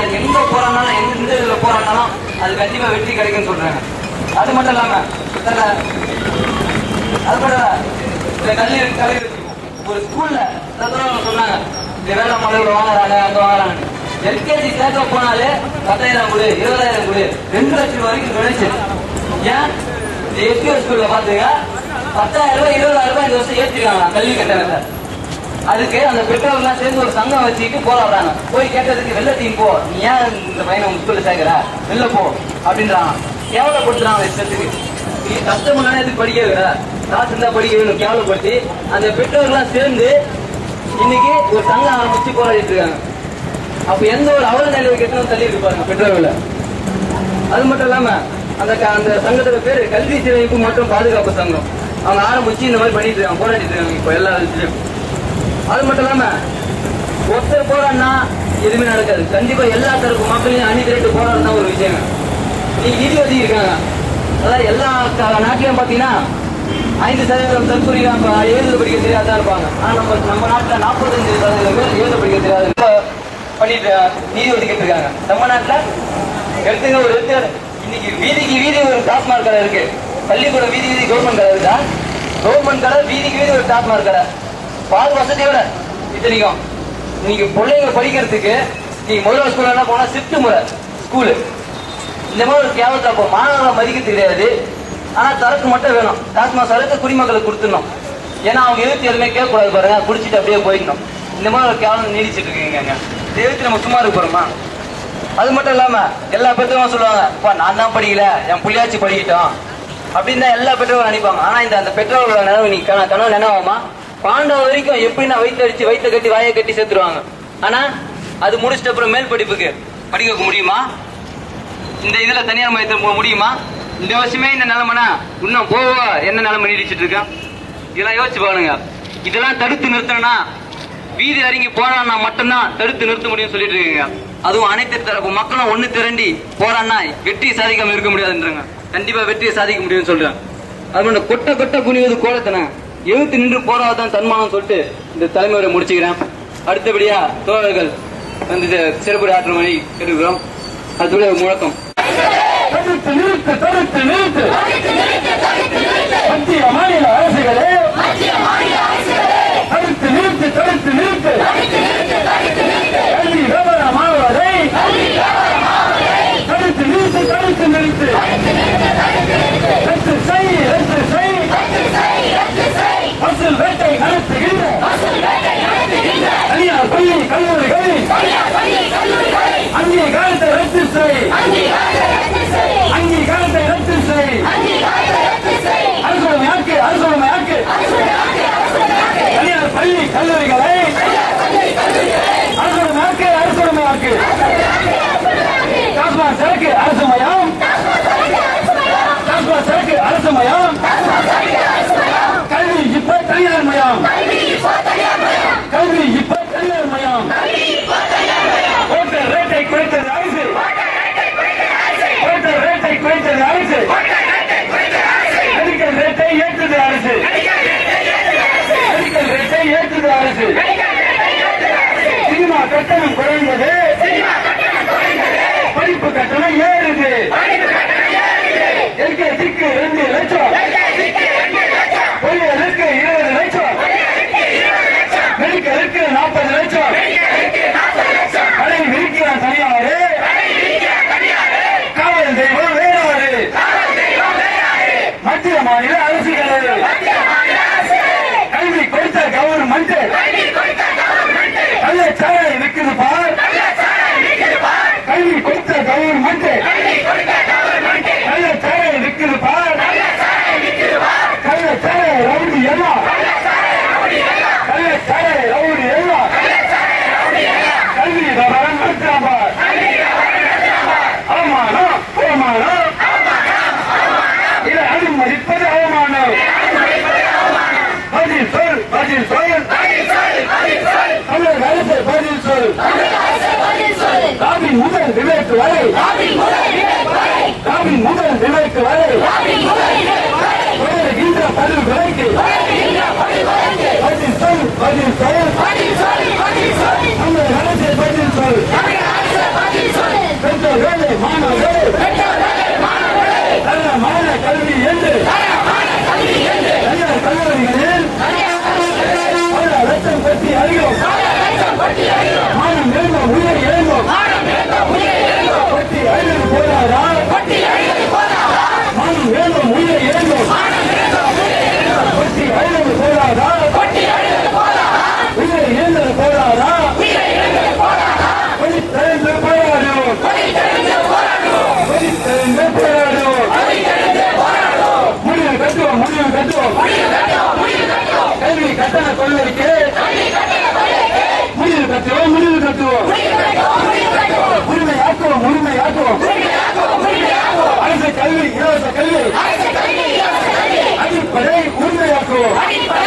கிடையாது எங்க போறானாலும் எந்த எந்த இதுல போறானாலும் அது கண்டிப்பா வெற்றி கிடைக்கும்னு சொல்றாங்க. அது மட்டும் இல்லாம இதுல அது கூட இந்த கல்வி கல்வி ஒரு ஸ்கூல்ல சொன்னாங்க இந்த வேலை மலையில வாங்குறாங்க அங்க வாங்குறாங்க எல்கேஜி சேர்க்க போனாலே பத்தாயிரம் கொடு இருபதாயிரம் கொடு ரெண்டு லட்சம் ரூபாய் வரைக்கும் டொனேஷன் ஏன்? இந்த எஸ்பிஎஸ் ஸ்கூல்ல பாத்துங்க பத்தாயிரம் ரூபாய் இருபதாயிரம் ரூபாய் இந்த வருஷம் ஏற்றிருக்காங்க கல்வி கட்டணத்தை. அதுக்கு அந்த பெற்றோர்லாம் சேர்ந்து ஒரு சங்கம் வச்சுக்கிட்டு போராடுறாங்க. போய் கேட்டதுக்கு வெளில டீம் போ. நீ ஏன் இந்த பையனை உங்க ஸ்கூல்ல சேர்க்கிற? வெளில போ. அப்படின்றாங்க கேவலப்படுத்துறாங்க இஷ்டத்துக்கு. நீ கஷ்டமான எதுக்கு படிக்க வைக்கிற? காசு இருந்தா படிக்க வேணும் கேவலப்படுத்தி அந்த பெற்றோர்லாம் சேர்ந்து இன்னைக்கு ஒரு சங்கம் ஆரம்பிச்சு போராடிட்டு இருக்காங்க. அப்ப எந்த ஒரு அவல நிலையை கட்டணும் தள்ளி இருப்பாங்க பெற்றோர்களை. அது மட்டும் இல்லாம அந்த க- அந்த சங்கத்தோட பேரு கல்வி சிறைப்பு மற்றும் பாதுகாப்பு சங்கம். அவங்க ஆரம்பிச்சு இந்த மாதிரி பண்ணிட்டு இருக்காங்க போராடிட்டு இருக்காங்க இப்போ எல்லா இதுலயும். அது மட்டும் இல்லாம ஒருத்தர் போராடினா எதுவுமே நடக்காது. கண்டிப்பா எல்லா தரப்பு மக்களையும் அணி திரட்டு போராடினா ஒரு விஷயம். நீங்க நிதி ஒதுக்கி இருக்காங்க. அதாவது எல்லா நாட்டிலையும் பாத்தீங்கன்னா ஐந்து சதவீதம் தற்கொலை எழுத படிக்க தெரியாதான் இருப்பாங்க. ஆனா நம்ம நம்ம நாட்டுல நாற்பத்தஞ்சு சதவீதம் பேர் எழுத படிக்க தெரியாது பண்ணிட்டு நீதி ஒதுக்கிட்டு இருக்காங்க. நம்ம நாட்டுல எடுத்துங்க ஒரு எடுத்து இன்னைக்கு வீதிக்கு வீதி ஒரு டாஸ்மாக் கடை இருக்கு. பள்ளிக்கூடம் வீதி வீதி கவர்மெண்ட் கடை இருக்கா? கவர்மெண்ட் கடை வீதிக்கு வீதி ஒரு டாஸ்மாக் கடை. பால் வசதியோட இத்தனைக்கும் நீங்க பிள்ளைங்க படிக்கிறதுக்கு நீங்க முதல்வர் ஸ்கூல்ல என்ன போனா ஷிஃப்ட் முறை ஸ்கூலு இந்த மாதிரி ஒரு கேவலத்தை அப்போ மாணவர்களை மதிக்கிறது கிடையாது. ஆனா சரக்கு மட்டும் வேணும். டாஸ்மாக் சரக்கு குடிமக்களுக்கு கொடுத்துடணும். ஏன்னா அவங்க எதிர்த்து எதுவுமே கேட்கக்கூடாது பாருங்க. குடிச்சிட்டு அப்படியே போயிடணும். இந்த மாதிரி ஒரு கேவலம் நீடிச்சிட்டு இருக்கீங்க எதிர்த்து நம்ம சும்மா இருக்க போறோமா? அது மட்டும் இல்லாம எல்லா பெற்றவங்க சொல்லுவாங்க "அப்பா, நான் தான் படிக்கல. என் புள்ளியாச்சு படிக்கிட்டோம். அப்படின்னு தான் எல்லா பெற்றோர்களும் நினைப்பாங்க. ஆனா இந்த அந்த பெற்றோர்களோட நினைவு நீ கனவு நினைவாமா பாண்டவ வரைக்கும் எப்படின்னா வயிற்று அடிச்சு வயிற்ற கட்டி வாயை கட்டி சேர்த்துருவாங்க. ஆனா அது முடிச்சிட்ட அப்புறம் மேல் படிப்புக்கு படிக்க வைக்க முடியுமா? இந்த இதுல தனியார் மையத்தில் போக முடியுமா? இந்த வருஷமே இந்த நிலைமைனா இன்னும் போவ? என்ன நிலைமை நீடிச்சிட்டு இருக்கேன் இதெல்லாம் யோசிச்சு பாருங்க. இதெல்லாம் தடுத்து நிறுத்தணும்னா வீதி இறங்கி போராடினா மட்டும்தான் தடுத்து நிறுத்த முடியும்னு சொல்லிட்டு இருக்கீங்க. அதுவும் அனைத்து தரப்பு மக்களும் ஒண்ணு திரண்டி போராடினா வெற்றி சாதிக்காம இருக்க முடியாதுன்றாங்க. கண்டிப்பா வெற்றியை சாதிக்க முடியும்னு சொல்றேன். அது கொட்ட கொட்ட குனிவது கோலத்தன எழுத்து நின்று போராதான் தன்மானம் சொல்லிட்டு இந்த தலைமுறை முடிச்சுக்கிறேன். அடுத்தபடியா தோழர்கள் வந்து சிறப்புரை சிறப்பு ஆற்றுமணி கேட்டுக்கிறோம். அடுத்தபடியா முழக்கம். தடுத்து நிறுத்து தடுத்து நிறுத்து. மத்திய மாநில அரசுகளே தடுத்து நிறுத்து தடுத்து நிறுத்து கல்வி விவரமாவதை தடுத்து நிறுத்து தடுத்து நிறுத்து ரத்து செய் ரத்து செய் வசூல் வேட்டை நடத்துகின்ற தனியார் பள்ளி கல்லூரிகளில் அங்கீகாரத்தை ரத்து கட்டணம் குறைந்தது. படிப்பு கட்டணம் ஏறுது. எல்கேஜிக்கு ரெண்டு லட்சம். பொறியியலுக்கு இருபது லட்சம். மெடிக்கலுக்கு நாற்பது லட்சம். கடை விரிக்கிறான் தனியாரு. காவல் தெய்வம் வேறாரு. மத்திய மாநில அரசுகள். கல்வி கொடுத்த கவர்மெண்ட். வரை ராபின் முதல் நிலைக்கு வரை 最高